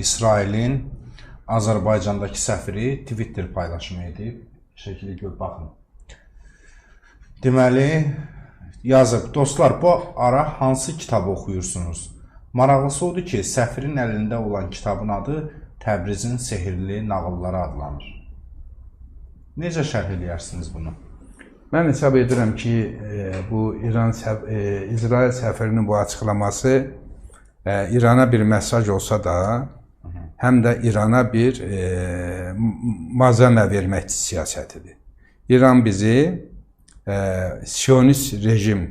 İsrailin Azərbaycandakı səfiri Twitter paylaşımı edib. Şəkili gör, baxın. Deməli, yazıb, dostlar, bu ara hansı kitabı oxuyursunuz? Maraqlısı odur ki, səfirin əlində olan kitabın adı Təbrizin Sehirli Nağılları adlanır. Necə şərh eləyərsiniz bunu? Mən hesab edirəm ki, e, bu İran səf e, İsrail səfirinin bu açıqlaması e, İrana bir mesaj olsa da, həm də İrana bir e, mazana vermək siyasətidir. İran bizi e, Siyonist rejim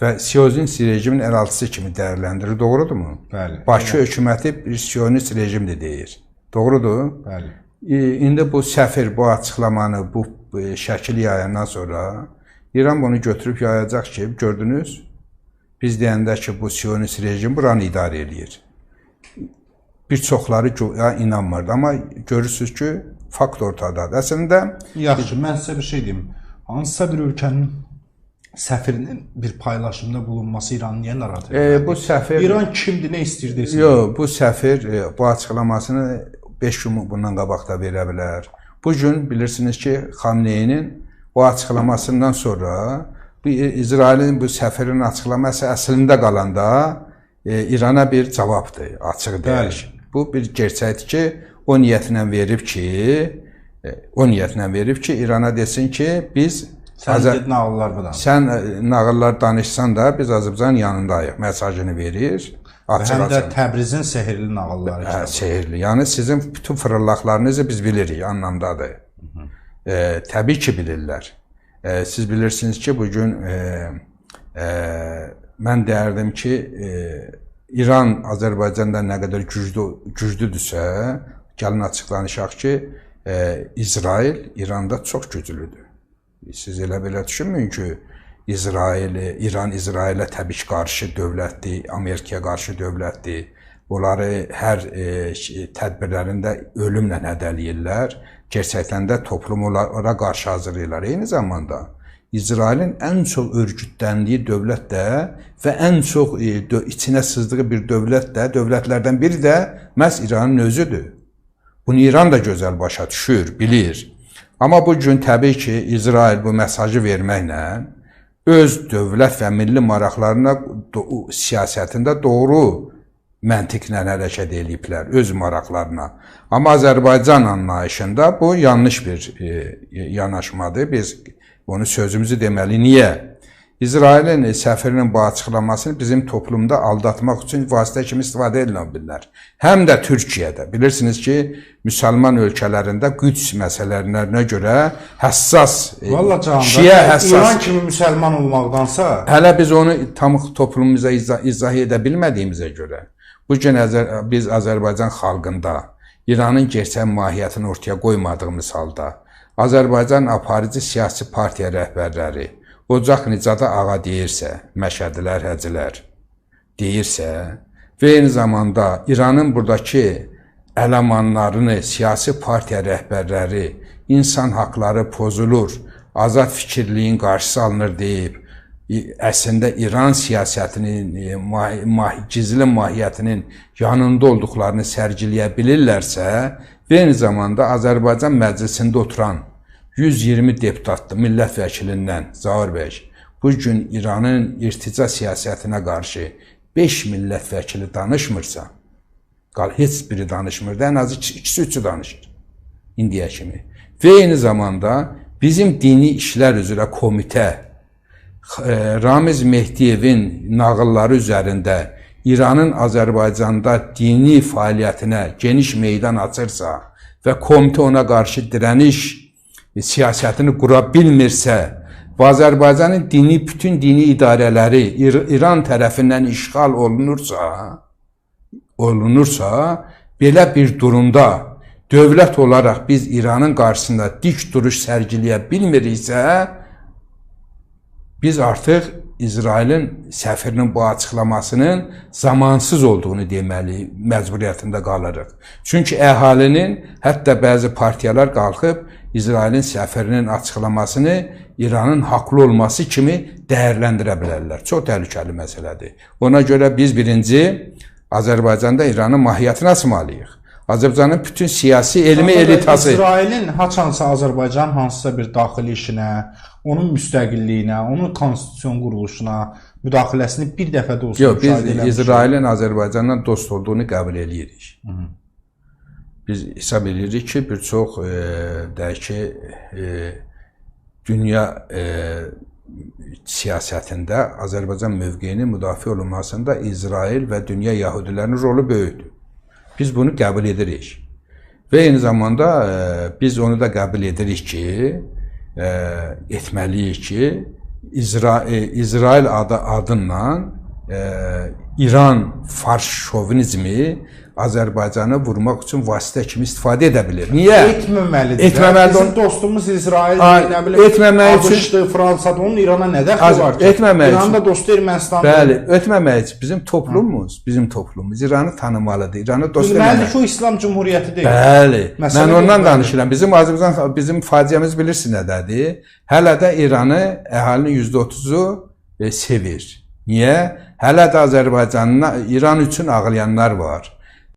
və Siyonist rejimin əlaltısı kimi dəyərləndirir. Doğrudurmu? Bəli. Bakı hökuməti bir Siyonist rejimdir deyir. Doğrudur? Bəli. E, İndi bu səfir bu açıqlamanı, bu e, şəkil yayandan sonra İran bunu götürüb yayacaq ki, gördünüz? Biz deyəndə ki, bu Siyonist rejim buranı idarə eləyir. Bir çoxları güya inanmırdı, amma görürsüz ki, fakt ortadadır. Əslində Yaxşı, mən sizə bir şey deyim. Hansısa bir ölkənin səfirinin bir paylaşımda bulunması İranı niyə narahat edir? e, bu səfir İran kimdir, nə istəyir desin? Yox, bu səfir e, bu açıqlamasını 5 gün bundan qabaq da verə bilər. Bu gün bilirsiniz ki, Xamneyinin bu açıqlamasından sonra bu İsrailin bu səfirin açıqlaması əslində qalanda e, İrana bir cavabdır, açıq deyil. Bu bir gerçəkdir ki, o niyyətlə verib ki, e, o niyyətlə verib ki, İrana desin ki, biz Sən Azər- dedin ağıllar bu da. sən e, nağıllar danışsan da biz Azərbaycan yanındayıq mesajını verir. Açıq Həm də. Təbrizin sehirli nağılları. Hə, sehirli. Yəni sizin bütün fırıldaqlarınızı biz bilirik anlamdadır. E, təbii ki bilirlər. E, siz bilirsiniz ki bu gün e, e, mən deyərdim ki e, İran Azərbaycanda nə qədər güclü güclüdürsə, gəlin açıqlanışaq ki, e, İsrail İranda çox güclüdür. Siz elə belə düşünməyin ki, İsrail, İran İsrailə təbii qarşı dövlətdir, Amerikaya qarşı dövlətdir. Onları hər e, tədbirlərində ölümlə hədələyirlər. Gerçəkdən də toplum onlara qarşı hazırlayırlar. Eyni zamanda İsrailin ən çox örgütləndiyi dövlət də və ən çox e, içinə sızdığı bir dövlət də, dövlətlərdən biri də məhz İranın özüdür. Bunu İran da gözəl başa düşür, bilir. Amma bu gün təbii ki, İsrail bu mesajı verməklə öz dövlət və milli maraqlarına do- siyasətində doğru məntiqlə hərəkət eləyiblər öz maraqlarına. Amma Azərbaycan anlayışında bu yanlış bir e, yanaşmadır. Biz bunu sözümüzü deməli niyə? İsrailin e, səfirinin bu açıqlamasını bizim toplumda aldatmaq üçün vasitə kimi istifadə edilə bilər. Həm də Türkiyədə. Bilirsiniz ki, müsəlman ölkələrində Qüds məsələlərinə görə həssas e, Valla canım, şiə həssas İran kimi müsəlman olmaqdansa Hələ biz onu tam toplumumuza izah, izah edə bilmədiyimizə görə bu gün biz Azərbaycan xalqında İranın gerçək mahiyyətini ortaya qoymadığımız halda Azərbaycan aparıcı siyasi partiya rəhbərləri Ocaq Nicada ağa deyirsə, Məşədilər, Həcilər. Deyirsə və eyni zamanda İranın buradakı əlamanlarını, siyasi partiya rəhbərləri insan haqları pozulur, azad fikirliyin qarşısı alınır deyib, əslində İran siyasətinin e, mahi, gizli mahiyyətinin yanında olduqlarını sərgiləyə bilirlərsə, və eyni zamanda Azərbaycan məclisində oturan 120 deputatlı millət vəkilindən Zaur bəy bu gün İranın irtica siyasətinə qarşı 5 millət vəkili danışmırsa, qal heç biri danışmır da, ən azı ikisi ikisi üçü danışır indiyə kimi. Və eyni zamanda bizim dini işlər üzrə komitə Ramiz Mehdiyevin nağılları üzərində İranın Azərbaycanda dini fəaliyyətinə geniş meydan açırsa və komitə ona qarşı dirəniş siyasətini qura bilmirsə və Azərbaycanın dini bütün dini idarələri İr İran tərəfindən işğal olunursa, olunursa, belə bir durumda dövlət olaraq biz İranın qarşısında dik duruş sərgiləyə bilmiriksə, biz artıq İsrailin səfirinin bu açıqlamasının zamansız olduğunu deməli məcburiyyətində qalırıq. Çünki əhalinin, hətta bəzi partiyalar qalxıb İsrailin səfirinin açıqlamasını İranın haqlı olması kimi dəyərləndirə bilərlər. Çox təhlükəli məsələdir. Ona görə biz birinci Azərbaycanda İranın mahiyyətini açmalıyıq. Azərbaycanın bütün siyasi elmi Sonra elitası İsrailin haçansa Azərbaycan hansısa bir daxili işinə, onun müstəqilliyinə, onun konstitusion quruluşuna müdaxiləsini bir dəfə də olsa Yox, biz. İsrailin Azərbaycanla dost olduğunu qəbul eləyirik. Biz hesab edirik ki, bir çox e, deyək ki, e, dünya e, siyasətində Azərbaycan mövqeyinin müdafiə olunmasında İsrail və dünya yəhudilərinin rolu böyükdür. Biz bunu qəbul edirik. Və eyni zamanda e, biz onu da qəbul edirik ki, e, etməliyik ki, İzra e, İsrail adı adından İran fars şovinizmi Azərbaycanı vurmaq üçün vasitə kimi istifadə edə bilər. Niyə? etməməlidir. Etməməlidir. Bizim dostumuz İsrail, nə bilim, etməmək üçün- Fransadır. Onun İrana nə dəxli var ki? etməmək üçün. da dostu Ermənistandır. Bəli, ötməmək üçün bizim toplumumuz, bizim toplumumuz İranı tanımalıdır. İranı dost Bilməlidir eləməlidir. ki, o İslam Cumhuriyyəti deyil. Bəli. Məsələ Mən ondan belədir. danışıram. Bizim Azərbaycan bizim faciəmiz bilirsiniz nədədir? Hələ də İranı əhalinin %30-u e, sevir. Niyə? Hələ də Azərbaycanla İran üçün ağlayanlar var.